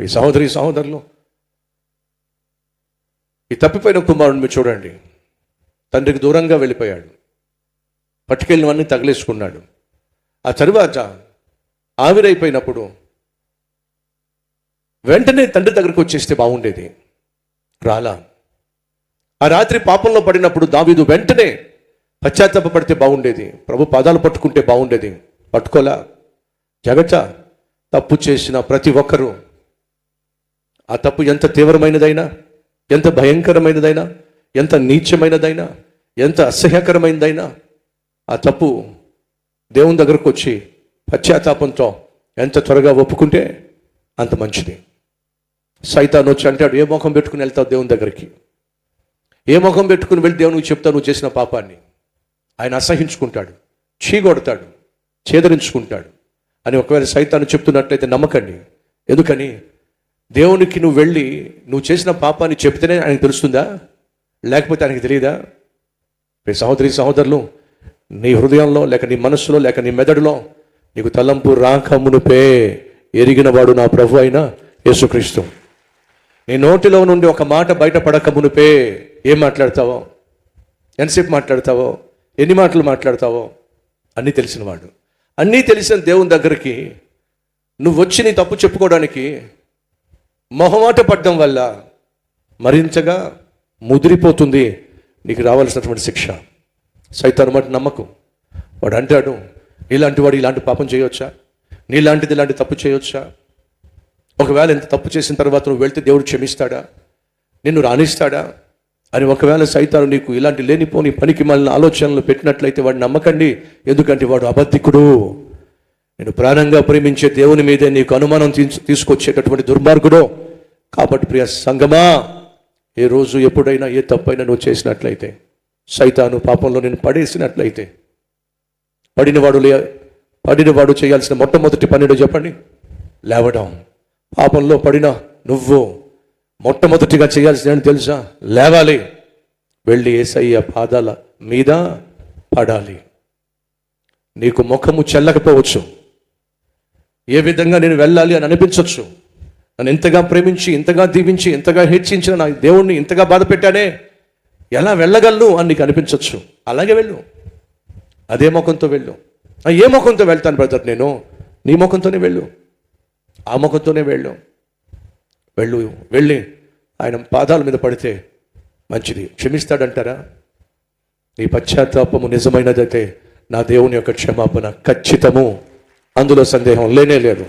ఈ సహోదరి సహోదరులు ఈ తప్పిపోయిన కుమారుడిని చూడండి. తండ్రికి దూరంగా వెళ్ళిపోయాడు. పట్టుకెళ్ళినవన్నీ తగిలేసుకున్నాడు. ఆ తరువాత ఆవిరైపోయినప్పుడు వెంటనే తండ్రి దగ్గరకు వచ్చేస్తే బాగుండేది. రాలా. ఆ రాత్రి పాపంలో పడినప్పుడు దావీదు వెంటనే పశ్చాత్తాప పడితే బాగుండేది. ప్రభు పాదాలు పట్టుకుంటే బాగుండేది. పట్టుకోలా. జగట తప్పు చేసిన ప్రతి ఒక్కరూ ఆ తప్పు ఎంత తీవ్రమైనదైనా ఎంత భయంకరమైనదైనా ఎంత నీచమైనదైనా ఎంత అసహ్యకరమైనదైనా ఆ తప్పు దేవుని దగ్గరకు వచ్చి పశ్చాత్తాపంతో ఎంత త్వరగా ఒప్పుకుంటే అంత మంచిది. సైతాన్ వచ్చి అంటాడు ఏ ముఖం పెట్టుకుని వెళ్తావు దేవుని దగ్గరికి? ఏ ముఖం పెట్టుకుని వెళ్ళి దేవునికి చెప్తావు? నువ్వు చేసిన పాపాన్ని. ఆయన అసహించుకుంటాడు చీగొడతాడు చేదరించుకుంటాడు. అని ఒకవేళ సైతాన్ని చెప్తున్నట్లయితే నమ్మకండి. ఎందుకని? దేవునికి నువ్వు వెళ్ళి నువ్వు చేసిన పాపాన్ని చెప్తేనే ఆయనకు తెలుస్తుందా? లేకపోతే ఆయనకి తెలియదా? మీ సహోదరి సహోదరులు నీ హృదయంలో లేక నీ మనస్సులో లేక నీ మెదడులో నీకు తలంపు రాకమునుపే ఎరిగినవాడు నా ప్రభు అయిన యేసుక్రీస్తు. నీ నోటిలో నుండి ఒక మాట బయటపడక మునుపే ఏం మాట్లాడతావో? ఎంతసేపు మాట్లాడతావో? ఎన్ని మాటలు మాట్లాడతావో? అన్నీ తెలిసినవాడు అన్నీ తెలిసిన దేవుని దగ్గరికి నువ్వు వచ్చి నీ తప్పు చెప్పుకోవడానికి మొహమాట పడ్డం వల్ల మరింతగా ముదిరిపోతుంది. నీకు రావాల్సినటువంటి శిక్ష. సైతాను మాట నమ్మకం. వాడు అంటాడు ఇలాంటి వాడు ఇలాంటి పాపం చేయొచ్చా? నీలాంటిది ఇలాంటి తప్పు చేయొచ్చా? ఒకవేళ ఇంత తప్పు చేసిన తర్వాత నువ్వు వెళ్తే దేవుడు క్షమిస్తాడా? నిన్ను రాణిస్తాడా? అని ఒకవేళ సైతాను నీకు ఇలాంటి లేనిపోని పనికి మళ్ళీ ఆలోచనలు పెట్టినట్లయితే వాడు నమ్మకండి. ఎందుకంటే వాడు అబద్ధికుడు. నేను ప్రాణంగా ప్రేమించే దేవుని మీదే నీకు అనుమానం తీసుకొచ్చేటటువంటి దుర్మార్గుడు. కాబట్టి ప్రియ సంగమా ఏ రోజు ఎప్పుడైనా ఏ తప్పైనా నువ్వు చేసినట్లయితే సైతాను పాపంలో నేను పడేసినట్లయితే పడినవాడు లే పడినవాడు చేయాల్సిన మొట్టమొదటి పన్నెండు చెప్పండి లేవడం. పాపంలో పడిన నువ్వు మొట్టమొదటిగా చేయాల్సిన తెలుసా? లేవాలి. వెళ్ళి ఏసయ్య పాదాల మీద పడాలి. నీకు ముఖము చెల్లకపోవచ్చు. ఏ విధంగా నేను వెళ్ళాలి అని అనిపించవచ్చు నన్ను ఇంతగా ప్రేమించి ఇంతగా దీవించి ఇంతగా హెచ్చించిన నా దేవుణ్ణి ఇంతగా బాధ పెట్టానే ఎలా వెళ్ళగలను అని నీకు అనిపించవచ్చు అలాగే వెళ్ళు. అదే ముఖంతో వెళ్ళు. ఏ ముఖంతో వెళ్తాను బ్రదర్ నేను? నీ ముఖంతోనే వెళ్ళు. ఆ ముఖంతోనే వెళ్ళు. వెళ్ళు వెళ్ళి. ఆయన పాదాల మీద పడితే మంచిది. క్షమిస్తాడంటారా? నీ పశ్చాత్తాపము నిజమైనదైతే నా దేవుని యొక్క క్షమాపణ ఖచ్చితము. అందులో సందేహం లేనే లేదు.